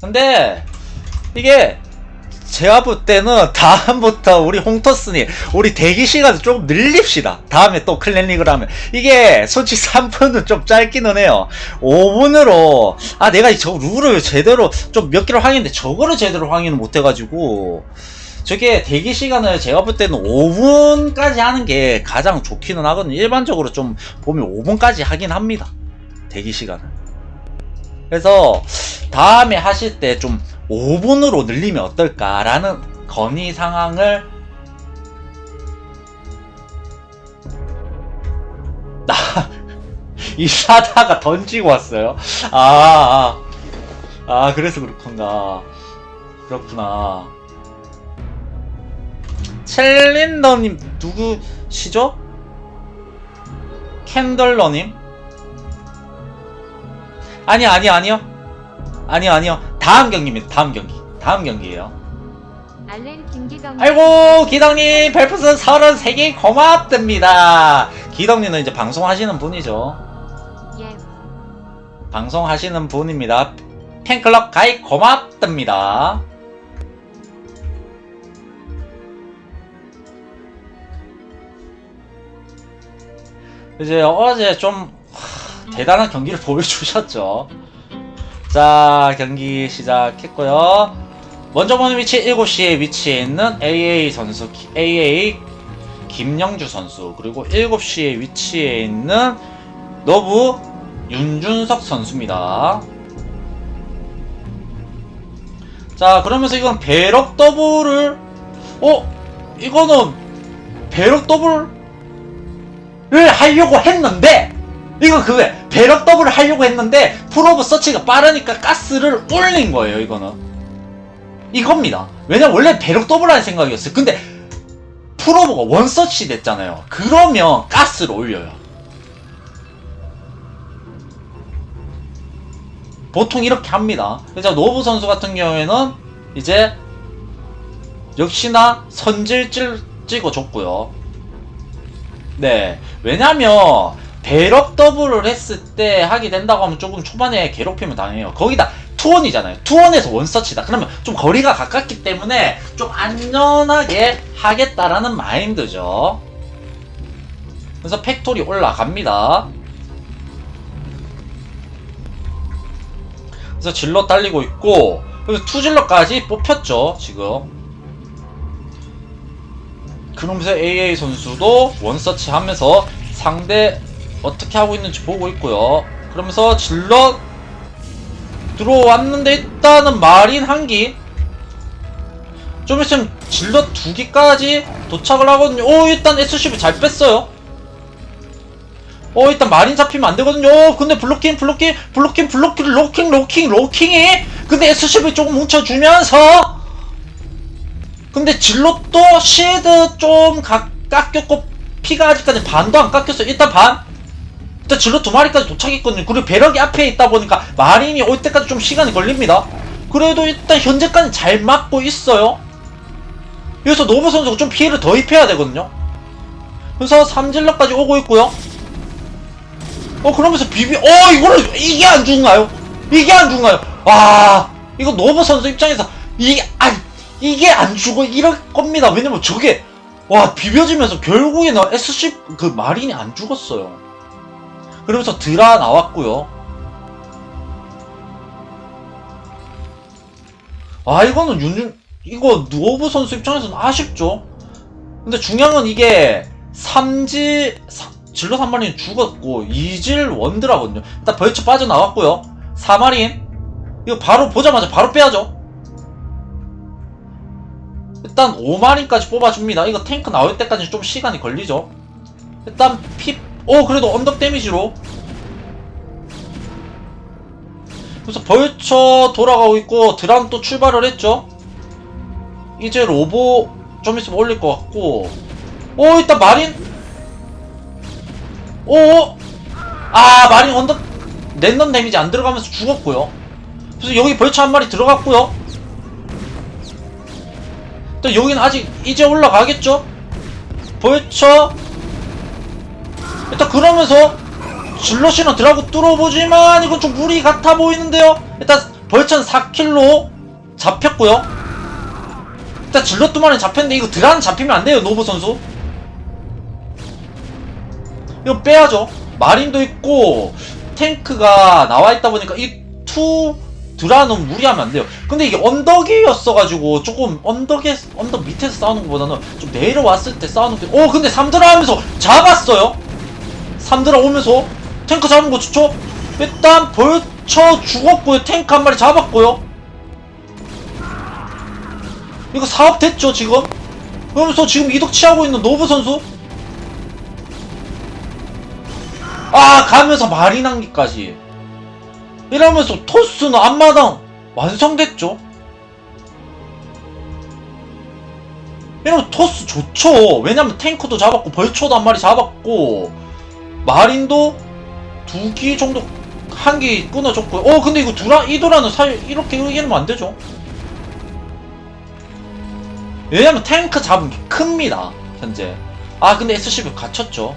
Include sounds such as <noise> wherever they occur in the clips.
근데 이게 제가 볼 때는 다음부터 우리 홍터스니 우리 대기 시간을 조금 늘립시다. 다음에 또 클랜리그를 하면 이게 솔직히 3분은 좀 짧기는 해요. 5분으로 아 내가 저 룰을 제대로 좀 몇 개를 확인했는데 저거를 제대로 확인을 못해가지고 저게 대기 시간을 제가 볼 때는 5분까지 하는 게 가장 좋기는 하거든요. 일반적으로 좀 보면 5분까지 하긴 합니다. 대기 시간을. 그래서 다음에 하실 때 좀 5분으로 늘리면 어떨까라는 건의 상황을 나 <laughs> 이사다가 던지고 왔어요. 아, 아, 아 그래서 그렇구나. 그렇구나. 챌린더님 누구시죠? 캔덜러님? 아니 아니 아니요. 아니요 아니요. 다음 경기입니다. 다음 경기. 다음 경기예요. 알렌 김기덕 아이고 기덕님. 별풍선 33개 고맙답니다. 기덕님은 이제 방송하시는 분이죠. 예. 방송하시는 분입니다. 팬클럽 가입 고맙답니다. 이제 어제 좀 하, 대단한 경기를 <laughs> 보여주셨죠. 자 경기 시작했고요. 먼저 보는 위치 7시에 위치해 있는 AA 선수 기- AA 김영주 선수 그리고 7시에 위치해 있는 너브 윤준석 선수입니다. 자 그러면서 이건 배럭 더블을 어? 이거는 배럭 더블을 하려고 했는데 이거 그게 배럭 더블을 하려고 했는데 프로브 서치가 빠르니까 가스를 올린 거예요 이거는. 이겁니다. 왜냐면 원래 배럭 더블 할 생각이었어요. 근데 프로브가 원서치 됐잖아요. 그러면 가스를 올려요. 보통 이렇게 합니다. 그래서 노브 선수 같은 경우에는 이제 역시나 선질질 찍어줬고요. 네, 왜냐면 배럭 더블을 했을 때 하게 된다고 하면 조금 초반에 괴롭히면 당해요. 거기다 투원이잖아요. 투원에서 원서치다. 그러면 좀 거리가 가깝기 때문에 좀 안전하게 하겠다라는 마인드죠. 그래서 팩토리 올라갑니다. 그래서 질러 달리고 있고 그래서 투질러까지 뽑혔죠 지금 그러면서 AA 선수도 원서치 하면서 상대 어떻게 하고 있는지 보고 있고요. 그러면서 질러 들어왔는데 일단은 마린 한기. 좀 있으면 질러 두 기까지 도착을 하거든요. 오 일단 SCV 잘 뺐어요. 어 일단 마린 잡히면 안 되거든요. 어, 근데 블로킹 블로킹 블로킹 블로킹 로킹 로킹 로킹이 근데 SCV 조금 뭉쳐주면서 근데 질럿도 시드 좀 가, 깎였고 피가 아직까지 반도 안 깎였어요. 일단 반 일단 질럿 두 마리까지 도착했거든요. 그리고 배럭이 앞에 있다 보니까 마린이 올 때까지 좀 시간이 걸립니다. 그래도 일단 현재까지 잘 막고 있어요. 여기서 노브 선수가 좀 피해를 더 입혀야 되거든요. 그래서 삼질럿까지 오고 있고요. 어 그러면서 비비 어 이거를 이게 안 죽나요? 이게 안 죽나요? 와 이거 노브 선수 입장에서 이게 안 이게 안 죽어 이럴 겁니다. 왜냐면 저게 와 비벼지면서 결국에는 SC 그 마린이 안 죽었어요. 그러면서 드라 나왔고요. 아 이거는 윤준 이거 노브 선수 입장에서는 아쉽죠. 근데 중요한 건 이게 삼지 사- 질러 3마리는 죽었고 이질 원드라거든요. 일단 벌처 빠져나왔고요. 4마린 이거 바로 보자마자 바로 빼야죠. 일단 5마린까지 뽑아줍니다. 이거 탱크 나올 때까지 좀 시간이 걸리죠. 일단 피... 오 그래도 언덕 데미지로 그래서 벌처 돌아가고 있고 드람 또 출발을 했죠 이제 로보 좀 있으면 올릴 것 같고 오 일단 마린 오! 아, 마린 언덕, 랜덤 데미지 안 들어가면서 죽었고요. 그래서 여기 벌처 한 마리 들어갔고요. 또 여기는 아직 이제 올라가겠죠? 벌처. 일단 그러면서 질럿이랑 드라고 뚫어보지만 이건 좀 무리 같아 보이는데요? 일단 벌천 4킬로 잡혔고요. 일단 마리 잡혔는데 이거 드라는 잡히면 안 돼요 노브 선수. 이거 빼야죠. 마린도 있고 탱크가 나와 있다 보니까 이 투 드라는 무리하면 안 돼요. 근데 이게 언덕이었어가지고 조금 언덕에 언덕 밑에서 싸우는 것보다는 좀 내려왔을 때 싸우는 게오 근데 3드라 하면서 잡았어요 3드라 오면서 탱크 잡은 거 좋죠? 일단 벌쳐 죽었고요. 탱크 한 마리 잡았고요. 이거 사업 됐죠 지금? 그러면서 지금 이득 취하고 있는 노브 선수? 아 가면서 마리난기까지. 이러면서 토스는 앞마당 완성됐죠? 이러면 토스 좋죠. 왜냐면 탱크도 잡았고 벌초도 한 마리 잡았고 마린도 두 기 정도 한 기 끊어줬고요. 어 근데 이거 두라 이도라는 사이 이렇게 이기면 안 되죠? 왜냐면 탱크 잡은 게 큽니다 현재. 아 근데 SCV 갇혔죠.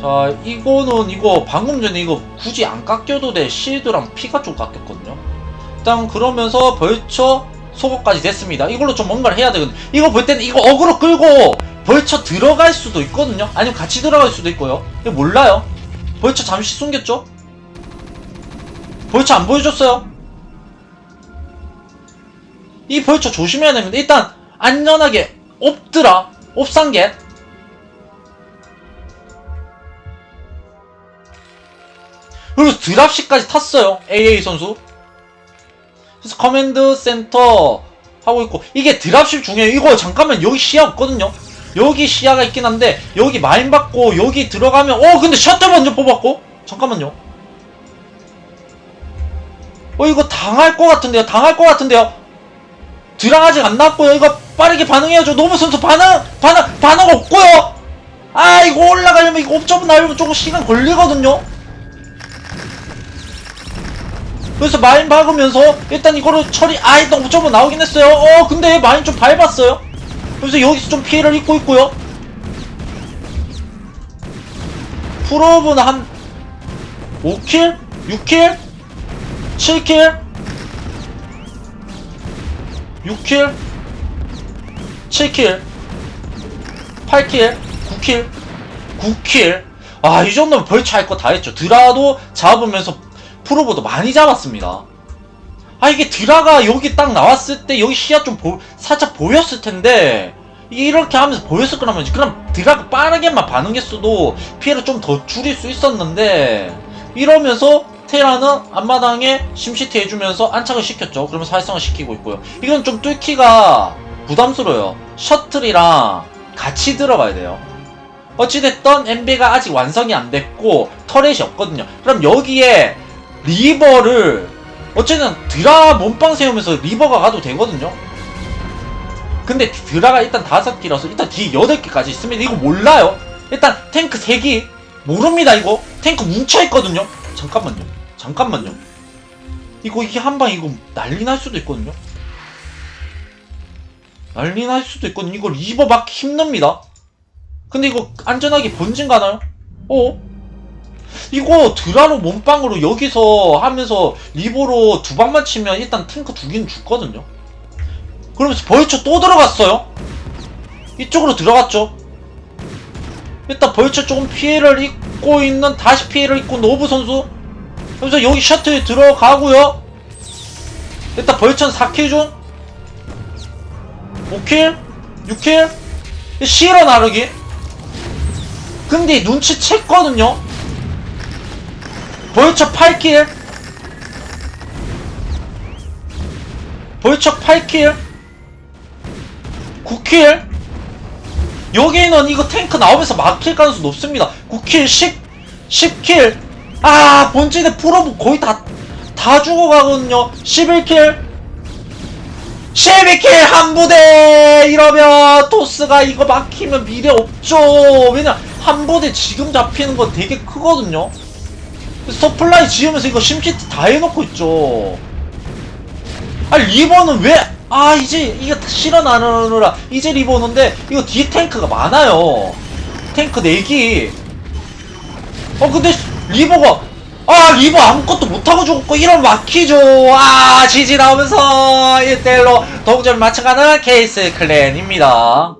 자 이거는 이거 방금 전에 이거 굳이 안 깎여도 돼. 실드랑 피가 좀 깎였거든요. 일단 그러면서 벌처 소거까지 됐습니다. 이걸로 좀 뭔가를 해야 되거든요. 이거 볼 때는 이거 어그로 끌고 벌처 들어갈 수도 있거든요. 아니면 같이 들어갈 수도 있고요. 이거 몰라요. 벌처 잠시 숨겼죠? 벌처 안 보여줬어요? 이 벌처 조심해야 됩니다. 일단 안전하게 옵드라 옵상겟 그리고 드랍시까지 탔어요. AA 선수 그래서 커맨드 센터 하고 있고 이게 드랍십 중요해요 이거 잠깐만 여기 시야 없거든요? 여기 시야가 있긴 한데 여기 마인 받고 여기 들어가면 어 근데 셔틀 먼저 뽑았고? 잠깐만요. 어 이거 당할 것 같은데요? 당할 것 같은데요? 드랑 아직 안 나왔고요. 이거 빠르게 반응해야죠. 노무 선수 반응 반응 반응 없고요. 아 이거 올라가려면 이거 옵저브 나려면 조금 시간 걸리거든요 그래서 마인 박으면서 일단 이거를 처리 아 일단 옵저브 나오긴 했어요 어 근데 마인 좀 밟았어요 그래서 여기서 좀 피해를 입고 있고요 프로브는 한 5킬? 6킬? 7킬? 6킬? 7킬? 8킬? 9킬? 9킬? 아, 이 정도면 벌써 할거다 했죠. 드라도 잡으면서 프로보도 많이 잡았습니다. 아, 이게 드라가 여기 딱 나왔을 때 여기 시야 좀 보, 살짝 보였을 텐데, 이렇게 하면서 보였을 거라면, 그럼 드라가 빠르게만 반응했어도 피해를 좀 더 줄일 수 있었는데, 이러면서 테라는 앞마당에 심시티 해주면서 안착을 시켰죠. 그러면서 활성화 시키고 있고요. 이건 좀 뚫기가 부담스러워요. 셔틀이랑 같이 들어가야 돼요. 어찌됐던 MB가 아직 완성이 안 됐고 터렛이 없거든요. 그럼 여기에 리버를 어쨌든 드라 몸빵 세우면서 리버가 가도 되거든요. 근데 드라가 일단 다섯 개라서 일단 뒤에 여덟 개까지 있으면 이거 몰라요. 일단 탱크 세 개 모릅니다 이거 탱크 뭉쳐 있거든요. 잠깐만요. 잠깐만요. 이거 이게 한 방 이거 난리 날 수도 있거든요. 난리 날 수도 있거든요. 이거 리버 막기 힘듭니다. 근데 이거 안전하게 본진 가나요? 어? 이거 드라로 몸빵으로 여기서 하면서 리버로 두 방만 치면 일단 탱크 두 개는 죽거든요. 그러면서 벌처 또 들어갔어요. 이쪽으로 들어갔죠. 일단 벌처 조금 피해를 입고 있는 다시 피해를 입고 노브 선수. 그래서 여기 셔틀 들어가고요. 일단 벌천 4킬 중 5킬 6킬 실어 나르기 근데 눈치챘거든요 벌처 8킬. 벌처 8킬. 9킬. 여기는 이거 탱크 나오면서 막힐 가능성 높습니다. 9킬 10 10킬. 아 본진의 프로브 거의 다 다 죽어가거든요. 11킬. 12킬 한 부대! 이러면 토스가 이거 막히면 미래 없죠. 왜냐 한 부대 지금 잡히는 건 되게 크거든요 서플라이 지으면서 이거 심시티 다 해놓고 있죠. 아 리버는 왜? 아 이제 이거 실어 나누느라. 이제 리버 오는데 이거 뒤에 탱크가 많아요. 탱크 4기 어 근데 리버가 아 리버 아무것도 못하고 죽었고 이런 막히죠. 아 지지 나오면서 1대1로 동점 맞춰가는 케이스 클랜입니다